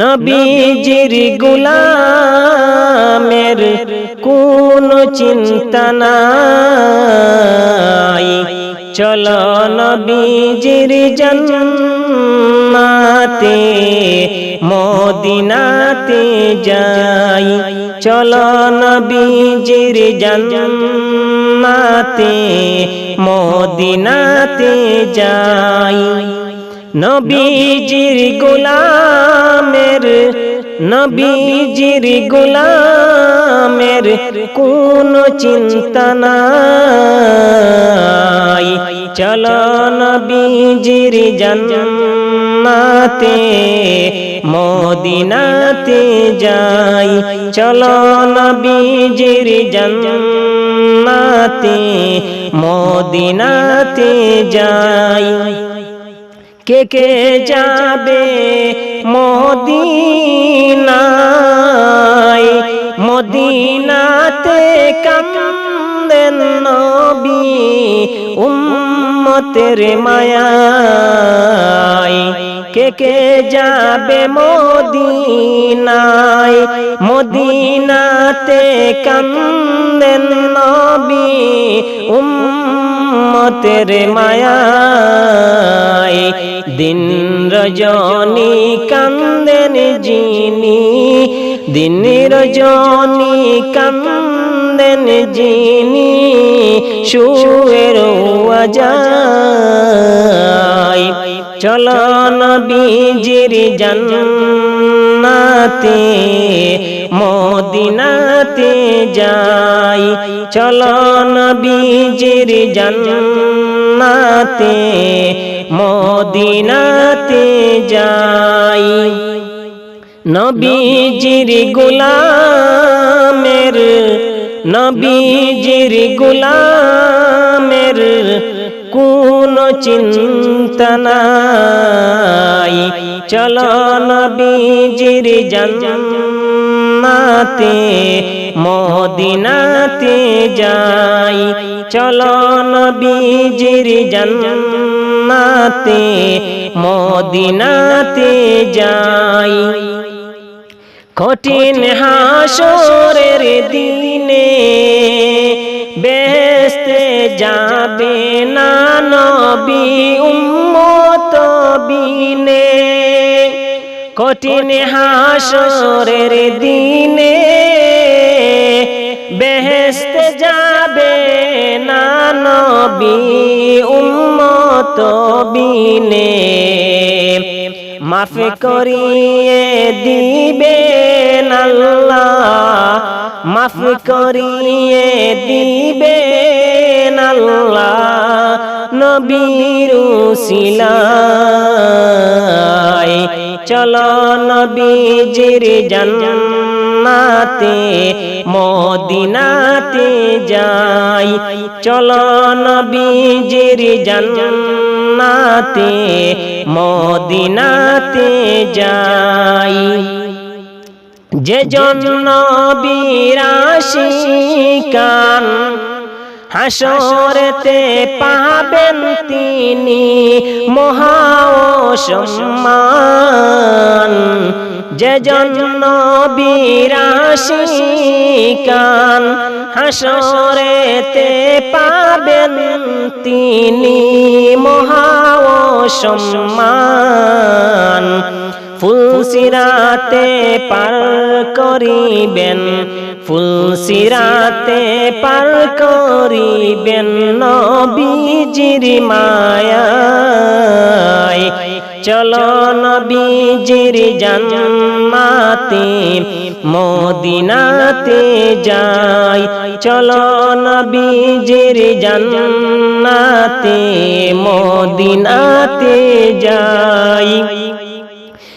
নবীজির গুলামের কোন চিন্তা নাই। চল নবীজির জন্নাতে, মদিনাতে যাই। চল নবীজির জন্নাতে, মদিনাতে যাই। নবীজির গোলামের নবীজির গোলামের কোন চিন্তা নাই। চল নবীজির জন্নাতে মদিনাতে যাই। চল নবীজির জন্নাতে মদিনাতে যাই। কে কে যাবে মদিনায় মদিনাতে কান্দেন নবী, উম্মতের মায়ায়। কে কে যাবে মদিনায়? মদিনাতে কান্দেন নবী, উম্মতের মায়ায়। দিন রজনী কান্দেন জিনি দিন রজনী কান্দেন জিনি সুয়ের যায় চল নবীজির জান্নাতে, মদিনাতে যাই। চল নবীজির জান্নাতে, মদিনাতে যাই। নবীজির গোলামের নবীজির গোলামের কোন চিন্তা নাই। চল নবীজির জান্নাতে মদিনাতে যাই। চল নবীজির জান্নাতে মদিনাতে যাই। কঠিন হাসরের দিনে বেস্তে যাবে না নবী উম্মত বিনে। কঠিন হাসরের দিনে বেহেস্তে যাবে না নবী উম্মত বিনে। মাফ করিয়ে দিবেন আল্লাহ, মাফ করিয়ে দিবেন আল্লাহ নবীর সিলাই চল নবীজির জান্নাতে, মদিনাতে যাই। চল নবীজির জান্নাতে, মদিনাতে যাই। যে জন্য বিরাশিকান হাসরেতে পাবেন তিনি মহা সম্মান যে জন্য বিরাশিকান হাসরেতে পাবেন তিনি মহা সম্মান ফুলসিরাতে পার করিবেন, ফুলসিরাতে পার করিবেন নবীজির মায়ায়। চল নবীজির জান্নাতে, মদিনাতে যাই। চল নবীজির জান্নাতে, মদিনাতে যাই।